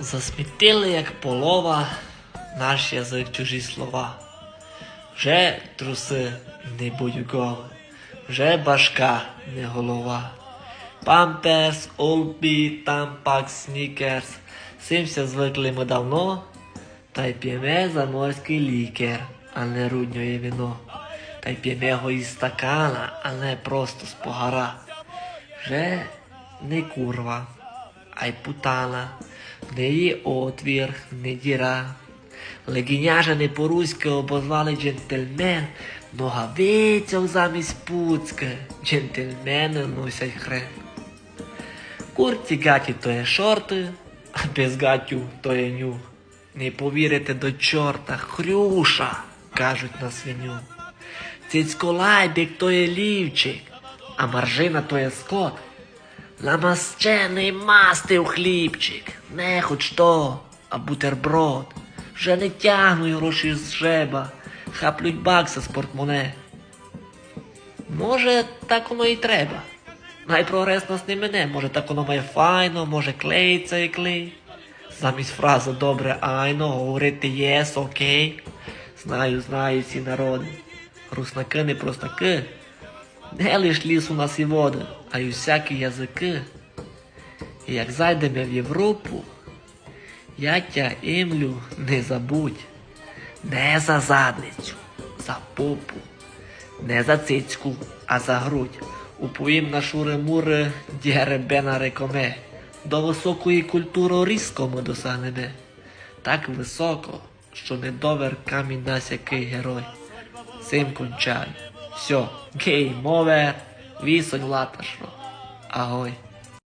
Засмітили, як полова, наш язик чужі слова. Вже труси не будь-голи, вже башка не голова. Памперс, Олбі, Тампак, Снікерс. Симся звикли ми давно, та й п'ємо заморський лікер, а не рудньоє вино. Та й п'ємо його із стакана, а не просто з погара. Вже не курва, а й путана, не її отвір, не діра. Легіняжа не по-руськи обозвали джентльмен, ногавицяв замість пуцьки, джентльмени носять хрен. Курці гаті то є шорти, а без гатю то є нюх. Не повірите до чорта, хрюша, кажуть на свиню. Цицьколайбік то є лівчик, а маржина то є скот. Намащений мастив хлібчик, не хоч то, а бутерброд. Вже не тягнуть гроші з жеба, хаплють бакса з портмоне. Може, так воно і треба. Найпрогрес нас не мене, може так воно має файно, може клеїться і клей. Замість фрази добре айно говорити єс, окей. Знаю, знаю всі народи. Руснаки не простаки. Не лиш ліс у нас і води, а й усякі язики. І як зайдемо в Європу, я тя імлю не забудь. Не за задницю, за попу, не за цицьку, а за грудь. Уповім на шури-мури дєребена рекоме. До високої культури різко ми досягнемо. Так високо, що не довер камінь нас який герой. Цим кончаю. Все, гейм овер, вісонь латашно. Агой.